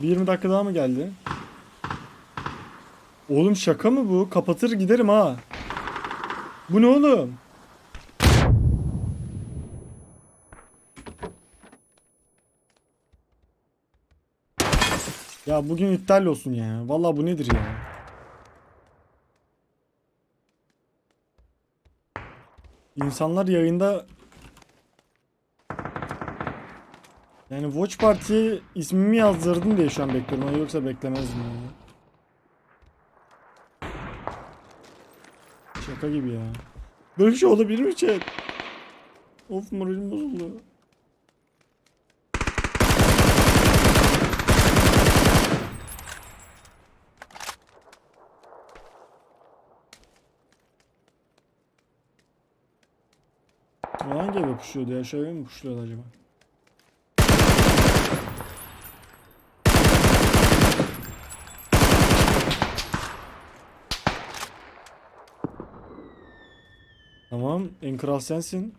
Bir 20 dakika daha mı geldi? Oğlum şaka mı bu? Kapatır giderim ha. Bu ne oğlum? Ya bugün iptal olsun ya. Vallahi bu nedir ya? İnsanlar yayında yani Watch Party'ye ismimi yazdırdım diye şu an bekliyorum. Yoksa beklemezdim yani. Şaka gibi ya. Böyle bir şey olabilir mi chat? Of moralim bozuldu. Hangi eve puşluyordu ya? Şu eve mi puşluyordu acaba? Tamam, en kral sensin.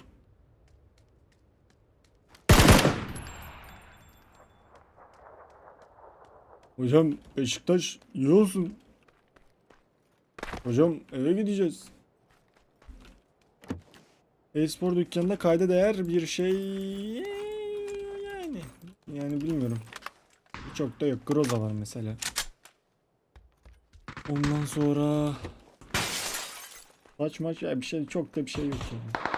Hocam Beşiktaş iyi olsun. Hocam eve gideceğiz. E-spor dükkanında kayda değer bir şey yani yani bilmiyorum. Çok da yok. Groza var mesela. Ondan sonra maç maç ya bir şey çok da bir şey yok yani.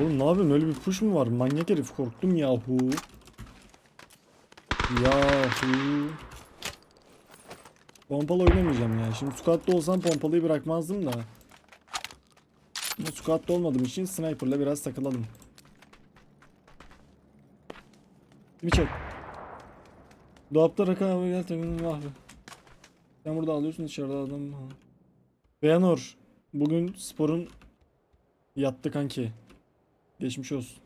Oğlum ne yapıyorsun? Öyle bir push mu var? Manyak herif korktum yahu. Yahu. Pompalı oynamayacağım ya. Şimdi squat'ta olsam pompalıyı bırakmazdım da. Ama squat'ta olmadığım için sniper'la biraz takılalım. Bir çek. Dolapta rakı abi gel takımın vahvi. Sen burada alıyorsun dışarıda adam. Beyanor. Bugün sporun yattı kanki. Geçmiş olsun.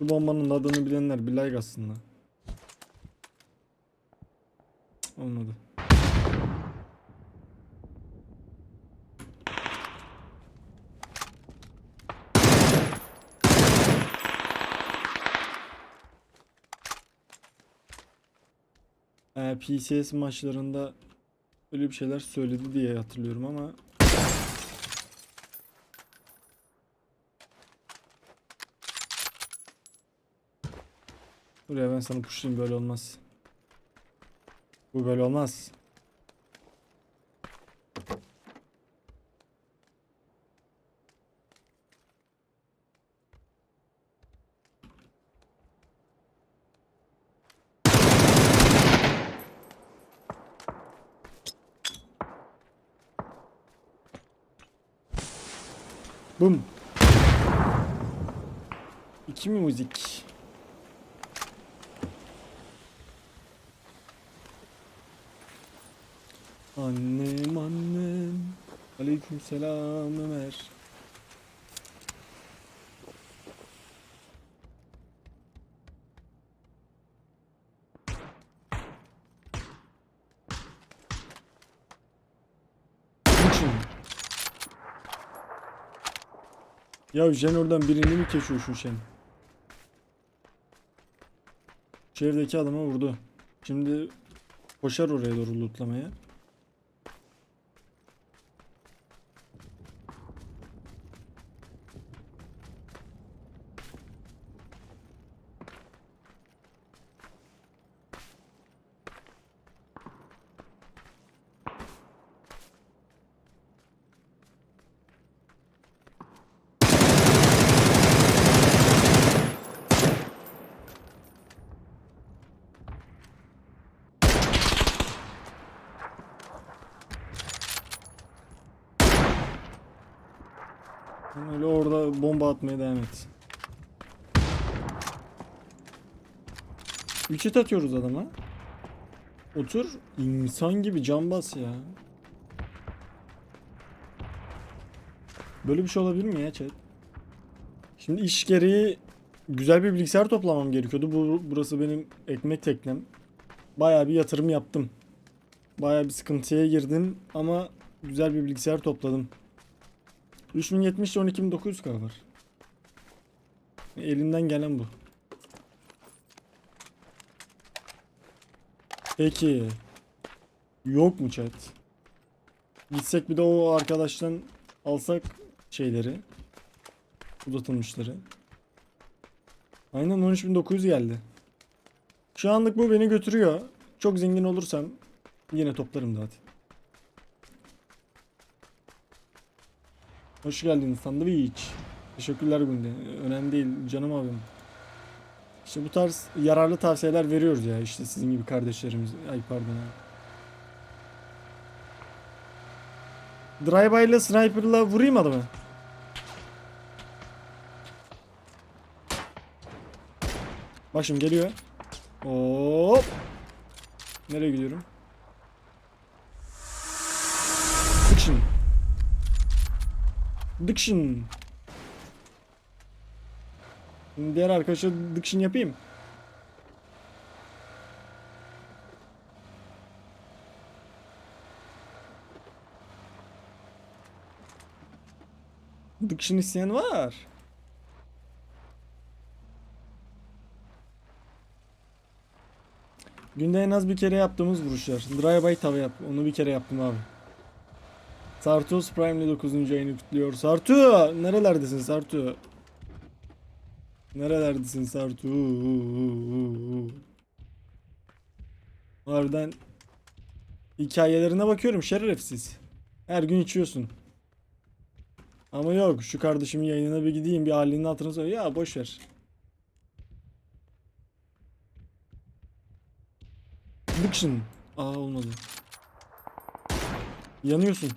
Bu bombanın adını bilenler bir like aslında. Olmadı. Ee, PCS maçlarında öyle bir şeyler söyledi diye hatırlıyorum ama Buraya ben sana pushlayayım böyle olmaz. Bu böyle olmaz. Bum. İki mi müzik? Annem annem. Aleykümselam Ömer. Niçin? Ya Jen oradan birini mi kesiyor şu Shen? Şu evdeki adama vurdu. Şimdi koşar oraya doğru lootlamaya. Bomba atmaya devam et. Üçet atıyoruz adama. Otur. insan gibi can bas ya. Böyle bir şey olabilir mi ya chat? Şimdi iş gereği güzel bir bilgisayar toplamam gerekiyordu. Bu, burası benim ekmek teknem. Bayağı bir yatırım yaptım. Bayağı bir sıkıntıya girdim ama güzel bir bilgisayar topladım. 3070 ile 12900K var. Elimden gelen bu. Peki. Yok mu chat? Gitsek bir de o arkadaştan alsak şeyleri. Uzatılmışları. Aynen 13900 geldi. Şu anlık bu beni götürüyor. Çok zengin olursam yine toplarım zaten. Hoş geldin sandviç. Teşekkürler Gunde. Önemli değil canım abim. İşte bu tarz yararlı tavsiyeler veriyoruz ya işte sizin gibi kardeşlerimiz. Ay pardon ha. Drive-by ile sniper'la vurayım adamı. Bak şimdi geliyor. Hop. Nereye gidiyorum? Diction. Diction. Diğer arkadaşa diction yapayım. Diction isteyen var. Günde en az bir kere yaptığımız vuruşlar. Drive-by tava yap. Onu bir kere yaptım abi. Sartus Prime'li 9. ayını kutluyor. Sartu! Nerelerdesin Sartu? Nerelerdesin Sartu? Harbiden hikayelerine bakıyorum şerefsiz. Her gün içiyorsun. Ama yok şu kardeşimin yayınına bir gideyim bir halinin hatırını söyle. Ya boş ver. Diction. Aa olmadı. Yanıyorsun.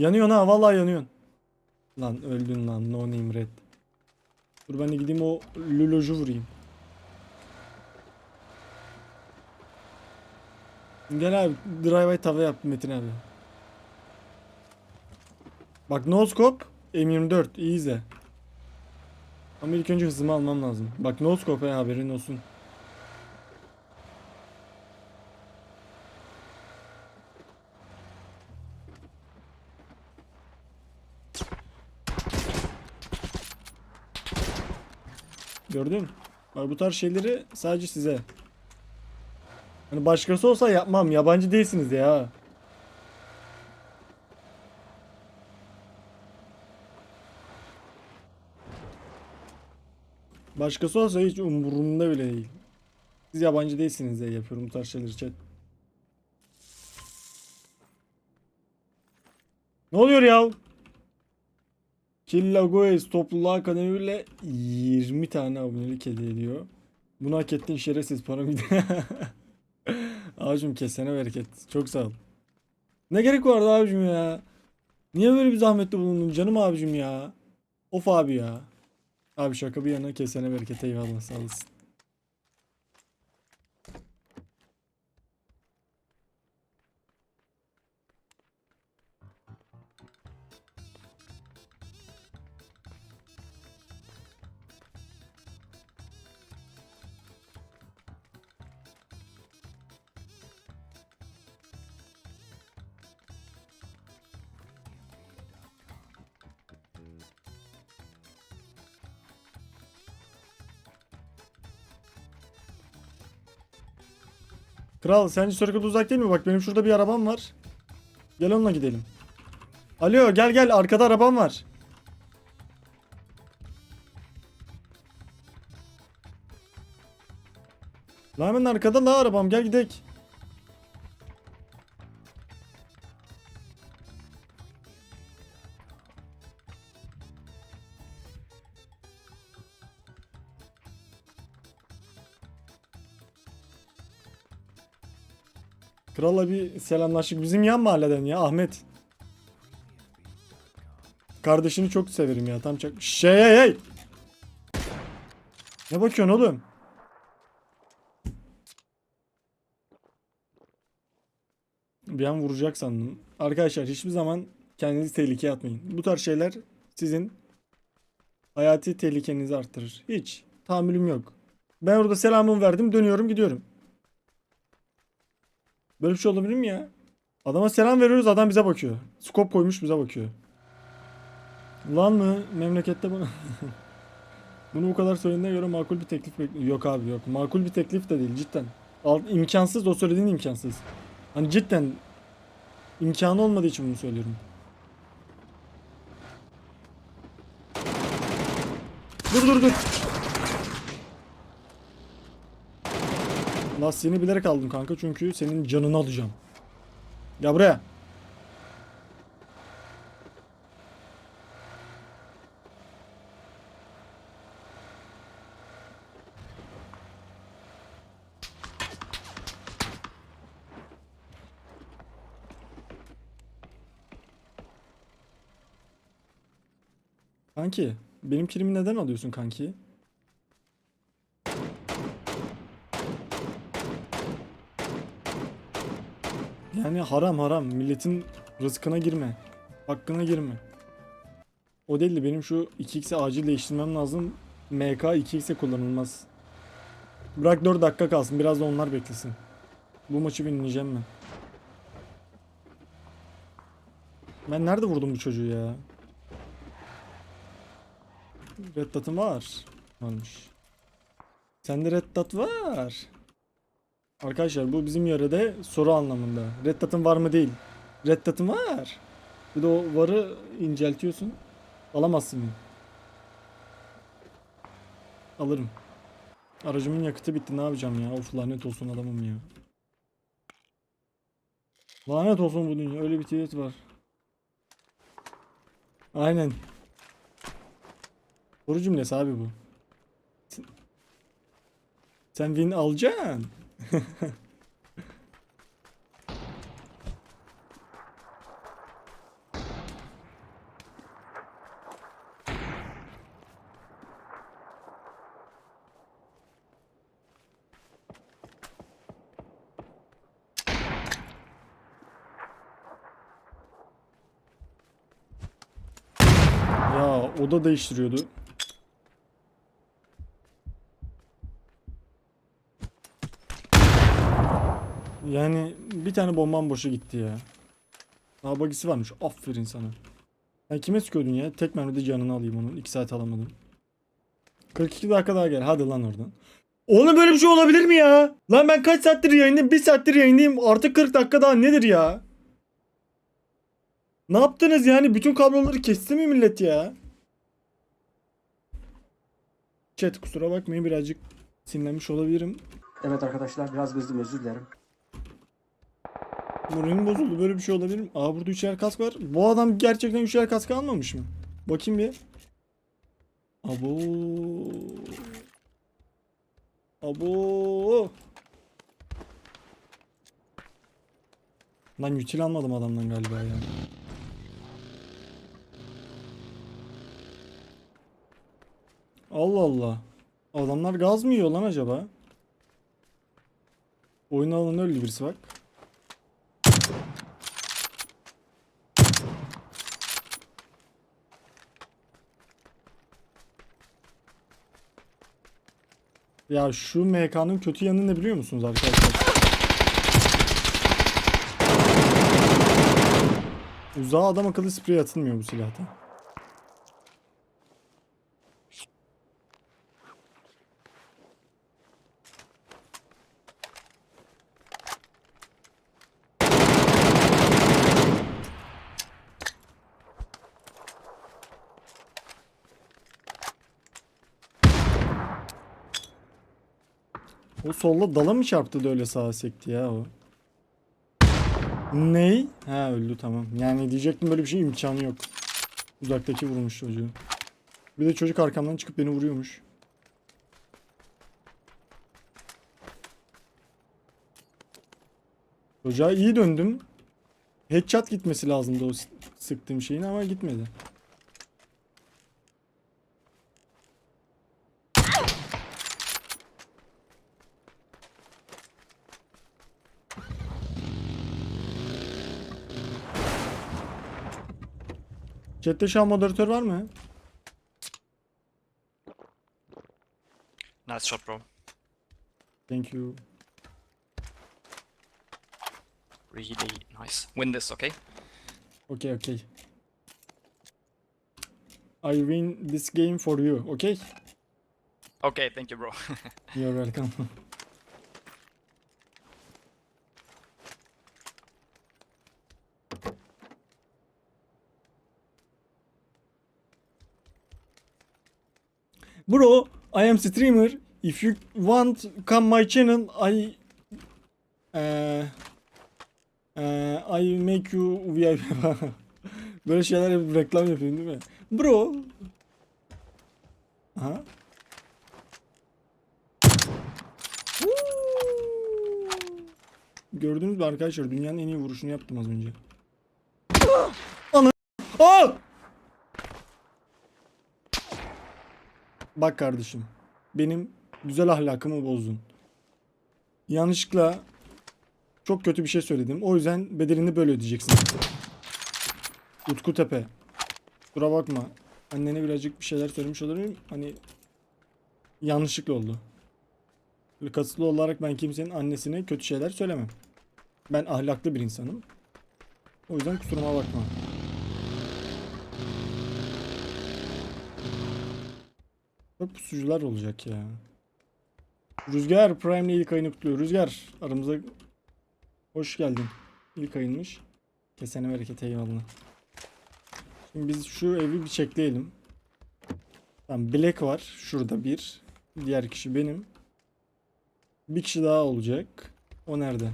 Yanıyorsun ha vallahi yanıyorsun. Lan öldün lan no name red. Dur ben de gideyim o loloju vurayım. Gel abi drive tava yaptım Metin abi. Bak no scope M24 iyi izle. Ama ilk önce hızımı almam lazım. Bak no scope haberin olsun. Gördün? Bak bu tarz şeyleri sadece size. Hani başkası olsa yapmam. Yabancı değilsiniz ya. Başkası olsa hiç umurumda bile değil. Siz yabancı değilsiniz diye yapıyorum bu tarz şeyleri chat. Ne oluyor ya? Killagoes topluluğa kanalıyla 20 tane abonelik hediye ediyor. Bunu hak ettin şerefsiz para bir de. Abicim kesene bereket. Çok sağ ol. Ne gerek vardı abicim ya? Niye böyle bir zahmette bulundun canım abicim ya? Of abi ya. Abi şaka bir yana kesene bereket eyvallah sağ olasın. Kral sence Circle uzak değil mi? Bak benim şurada bir arabam var. Gel onunla gidelim. Alo gel gel arkada arabam var. Lan hemen arkada la arabam gel gidek. Krala bir selamlaştık. Bizim yan mahalleden ya Ahmet. Kardeşini çok severim ya. Tam çak. Şey hey hey. Ne bakıyorsun oğlum? Bir an vuracak sandım. Arkadaşlar hiçbir zaman kendinizi tehlikeye atmayın. Bu tarz şeyler sizin hayati tehlikenizi arttırır. Hiç. Tahammülüm yok. Ben orada selamımı verdim. Dönüyorum gidiyorum. Böyle bir şey olabilir mi ya? Adama selam veriyoruz adam bize bakıyor. Skop koymuş bize bakıyor. Lan mı? Memlekette bana... Bunu bu kadar söylediğine göre makul bir teklif. Yok abi yok. Makul bir teklif de değil cidden. Al, imkansız o söylediğin imkansız. Hani cidden imkanı olmadığı için bunu söylüyorum. Dur dur dur. Lastiğini bilerek aldım kanka çünkü senin canını alacağım. Gel buraya. Kanki, benim kilimi neden alıyorsun kanki? Yani haram haram. Milletin rızkına girme. Hakkına girme. O değil de benim şu 2x'e acil değiştirmem lazım. MK 2x'e kullanılmaz. Bırak 4 dakika kalsın. Biraz da onlar beklesin. Bu maçı winleyeceğim ben. Ben nerede vurdum bu çocuğu ya? Red Dot'un var. Varmış. Sende Red Dot var. Arkadaşlar bu bizim yörede soru anlamında. Red Dot'un var mı değil. Red Dot'un var. Bir de o varı inceltiyorsun. Alamazsın. Alırım. Aracımın yakıtı bitti ne yapacağım ya? Of lanet olsun adamım ya. Lanet olsun bu dünya. Öyle bir tweet var. Aynen. Soru cümlesi abi bu. Sen win alacaksın. Ya oda değiştiriyordu. Yani bir tane bombam boşa gitti ya. Daha bagisi varmış. Aferin sana. Sen kime sıkıyordun ya? Tek mermide canını alayım onun. 2 saat alamadım. 42 dakika daha gel. Hadi lan oradan. Oğlum böyle bir şey olabilir mi ya? Lan ben kaç saattir yayındayım? 1 saattir yayındayım. Artık 40 dakika daha nedir ya? Ne yaptınız yani? Bütün kabloları kesti mi millet ya? Chat kusura bakmayın birazcık sinirlenmiş olabilirim. Evet arkadaşlar biraz kızdım özür dilerim. Moralim bozuldu. Böyle bir şey olabilir mi? Aa burada üçer kask var. Bu adam gerçekten üçer kask almamış mı? Bakayım bir. Abo. Abo. Lan util almadım adamdan galiba ya. Allah Allah. Adamlar gaz mı yiyor lan acaba? Oyun alanı öldü birisi bak. Ya şu MK'nın kötü yanı ne biliyor musunuz arkadaşlar? Uzağa adam akıllı sprey atılmıyor bu silahta. Solla dala mı çarptı da öyle sağa sekti ya o? Ney? Ha öldü tamam. Yani diyecektim böyle bir şey imkanı yok. Uzaktaki vurmuş çocuğu. Bir de çocuk arkamdan çıkıp beni vuruyormuş. Çocuğa iyi döndüm. Headshot gitmesi lazımdı o sıktığım şeyin ama gitmedi. Chat'te şu an moderatör var mı? Nice shot, bro. Thank you. Really nice. Win this, okay? Okay, okay. I win this game for you, okay? Okay, thank you, bro. You're welcome. Bro, I am streamer. If you want come my channel, I uh, uh, I make you VIP. Böyle şeyler yapıp reklam yapıyorum değil mi? Bro. Aha. Gördünüz mü arkadaşlar dünyanın en iyi vuruşunu yaptım az önce. Ana! Aa! Bak kardeşim. Benim güzel ahlakımı bozdun. Yanlışlıkla çok kötü bir şey söyledim. O yüzden bedelini böyle ödeyeceksin. Utku Tepe. Kusura bakma. Annene birazcık bir şeyler söylemiş olabilirim. Hani yanlışlıkla oldu. Kasıtlı olarak ben kimsenin annesine kötü şeyler söylemem. Ben ahlaklı bir insanım. O yüzden kusuruma bakma. Pusucular olacak ya. Rüzgar Prime'le ilk ayını kutluyor. Rüzgar aramıza hoş geldin. İlk ayınmış. Kesene bereket eyvallah. Şimdi biz şu evi bir çekleyelim. Tamam Black var. Şurada bir. Diğer kişi benim. Bir kişi daha olacak. O nerede?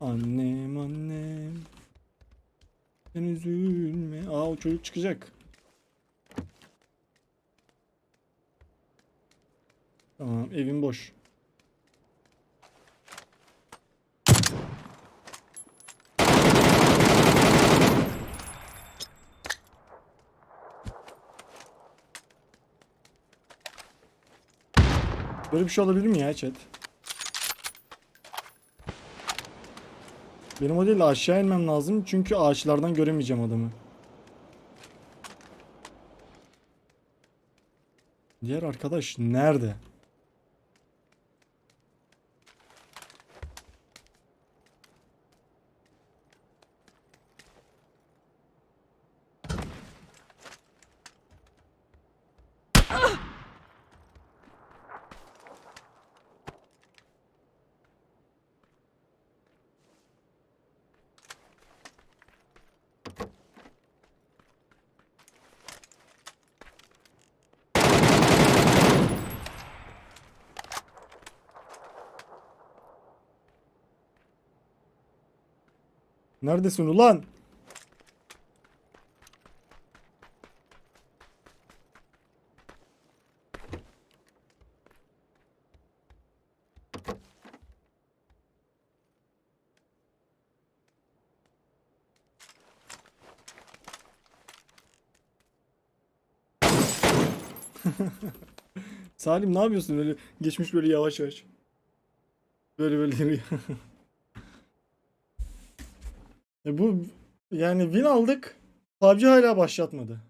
Annem annem. Sen üzülme. Aa o çocuk çıkacak. Tamam evim boş. Böyle bir şey olabilir mi ya chat? Benim o değil de aşağı inmem lazım çünkü ağaçlardan göremeyeceğim adamı. Diğer arkadaş nerede? Neredesin ulan? Salim ne yapıyorsun böyle geçmiş böyle yavaş yavaş. Böyle böyle. E bu yani win aldık. PUBG hala başlatmadı.